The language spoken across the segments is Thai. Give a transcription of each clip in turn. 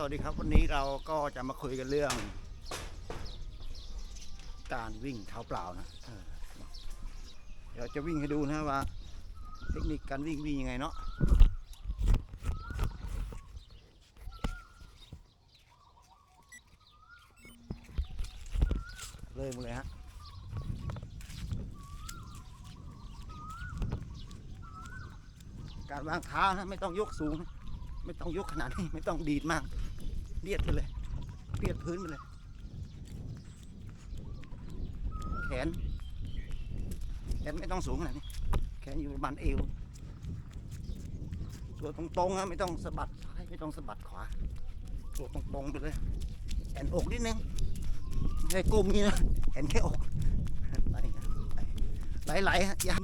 สวัสดีครับวันนี้เราก็จะมาคุยกันเรื่อง การวิ่งเท้าเปล่านะเดี๋ยวจะวิ่งให้ดูนะว่า เทคนิคการวิ่งวิ่งยังไงเนาะเริ่มเลยฮะการวางเท้านะไม่ต้องยกสูง ไม่ต้องยกขนาดนี้ไม่ต้องดีดมาก เลียดไปเลยเลียดพื้นไปเลย แขน แขนไม่ต้องสูงขนาดนี้ แขนอยู่ประมาณเอว ตัวตรงๆนะไม่ต้องสะบัดซ้ายไม่ต้องสะบัดขวา ตัวตรงๆไปเลย แอนอกนิดนึงไม่ใช่ก้มนี้นะแอนแค่อกไหลไหลฮะอยา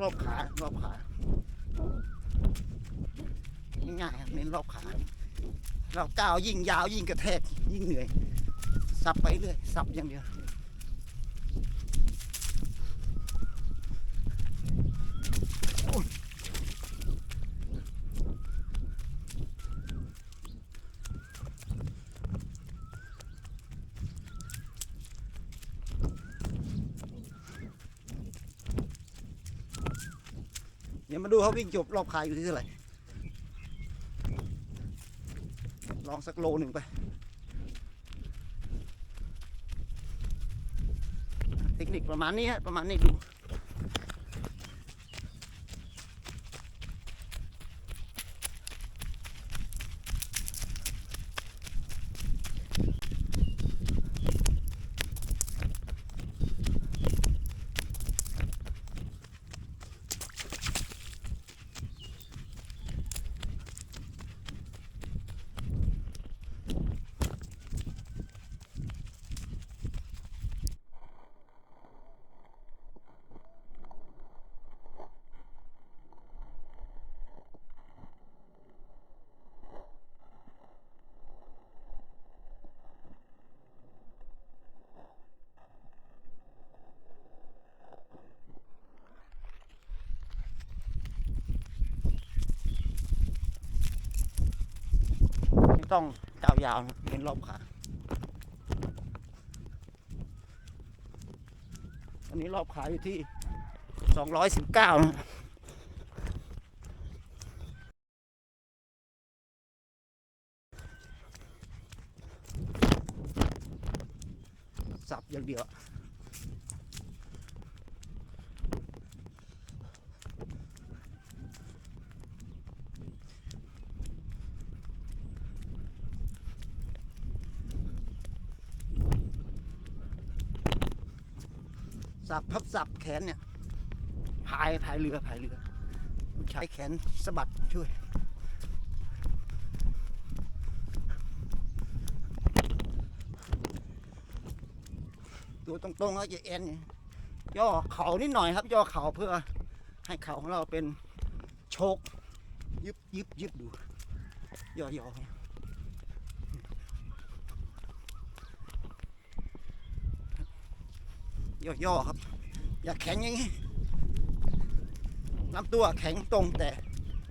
รอบขารอบขาง่ายๆครับเน้นรอบขา เราก้าวยิ่งยาวยิ่งกระแทกยิ่งเหนื่อย สับไปเรื่อย สับอย่างเดียว ดี๋ยวมาดูเขาวิ่งจบรอบคายอยู่ที่เท่าไหร่ลองสักโลหนึ่งไป เทคนิคประมาณนี้ฮะประมาณนี้ดู ต้องก้าวยาวเป็นรอบขาอันนี้รอบขาอยู่ที่ 219นะสับอย่างเดียว สับพับสับแขนเนี่ยพายพายเรือพายเรือใช้แขนสะบัดช่วยตัวตรงๆแล้วจะเอ็นเนี่ยย่อเข่านิดหน่อยครับ ย่อเข่าเพื่อให้เข่าของเราเป็นโชก ยึบยึบยึบดู ย่อย่อเนี่ ย่อๆครับ อย่าแข็งอย่างนี้ลำตัวแข็งตรงแต่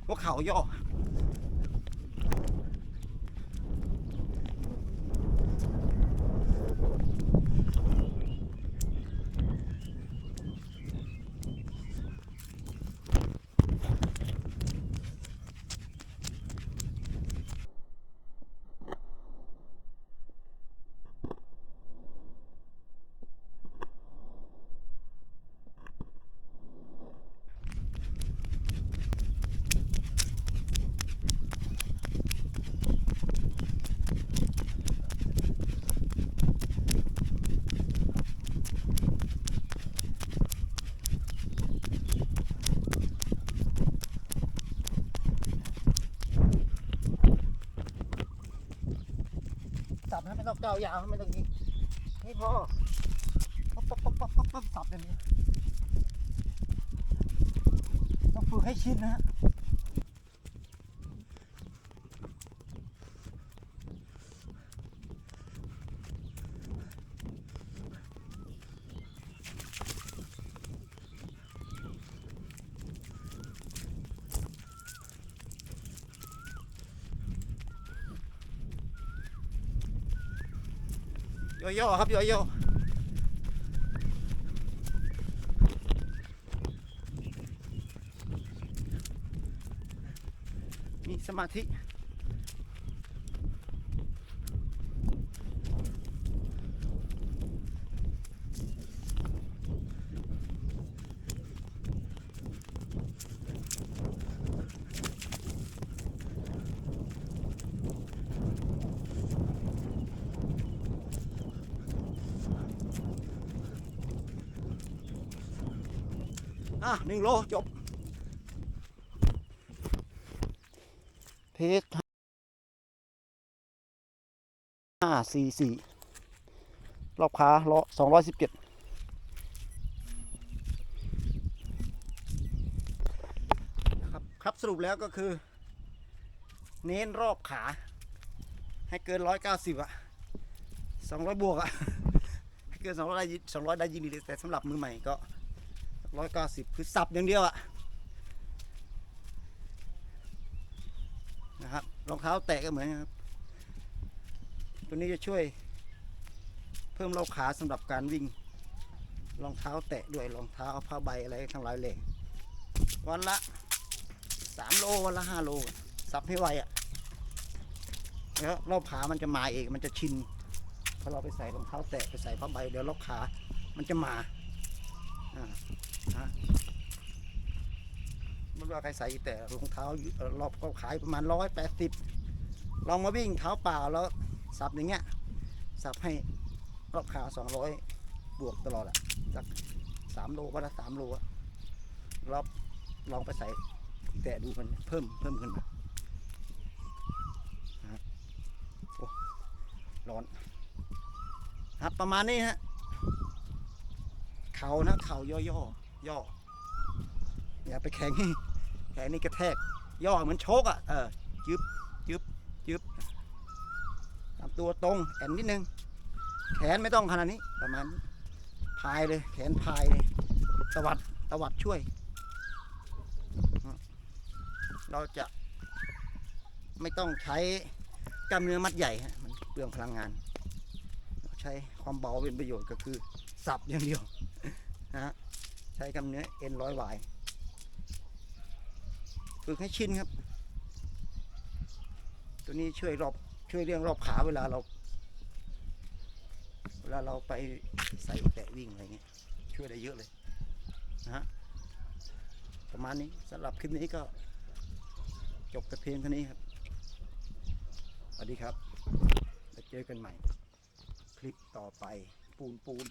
พวกเขาย่อ ก้าวยาวไม่ต้องนี้นี่พอปั๊บปั๊บสับอย่างนี้ต้องฝึกให้ชินนะฮะ โยโย่ครับโยโย่มีสมาธิ อะหนึ่งโลจบเพจห้าสี่สี่รอบขาล้อสองร้อยสิบเจ็ดครับ ครับสรุปแล้วก็คือ เน้นรอบขา ให้เกินร้อยเก้าสิบอะสองร้อยบวกอะให้เกินสองร้อยได้สองร้อยได้ยินดีแต่สำหรับมือใหม่ก็ ร้อยเก้าสิบคือสับอย่างเดียวอะนะครับรองเท้าแตะก็เหมือนกันครับ ตัวนี้จะช่วย เพิ่มรอบขาสำหรับการวิ่งรองเท้าแตะด้วยรองเท้าผ้าใบอะไรทั้งหลายเลยวันละสามโลวันละห้าโลสับให้ไวอะแล้วรอบขามันจะมาเองมันจะชินพอเราไปใส่รองเท้าแตะไปใส่ผ้าใบเดี๋ยวรอบขามันจะมา อ่าไม่ว่าใครใส่แต่รองเท้ารอบก็ขายประมาณร้อยแปดสิบลองมาวิ่งเท้าเปล่าแล้วสับอย่างเงี้ย สับให้รอบขาสองร้อยบวกตลอดอะสักสามโลวันละสามโลอะรอบลองไปใส่แตะดูมันเพิ่มเพิ่มขึ้นมานะโอ้ร้อนครับประมาณนี้ฮะ เขานะเขาย่อย่อย่ออย่าไปแข็งแข็งนี่กระแทก ย่อเหมือนโชกอะเออยึบยึบยึบตามตัวตรงแอนนิดนึง แขนไม่ต้องขนาดนี้ประมาณนี้พายเลย แขนพายเลยตวัดตวัดช่วย เราจะไม่ต้องใช้กล้ามเนื้อมัดใหญ่ฮะมันเปลืองพลังงาน ใช้ความเบาเป็นประโยชน์ก็คือ สับอย่างเดียว นะฮะใช้กำเนื้อเอ็นร้อยวายฝึกให้ชินครับ ตัวนี้ช่วยรอบช่วยเรื่องรอบขาเวลาเรา เวลาเราไปใส่แตะวิ่งอะไรเงี้ยช่วยได้เยอะเลยนะฮะประมาณนี้สำหรับคลิปนี้ก็จบแต่เพียงเท่านี้ครับสวัสดีครับแล้วเจอกันใหม่ คลิปต่อไปปูนปูน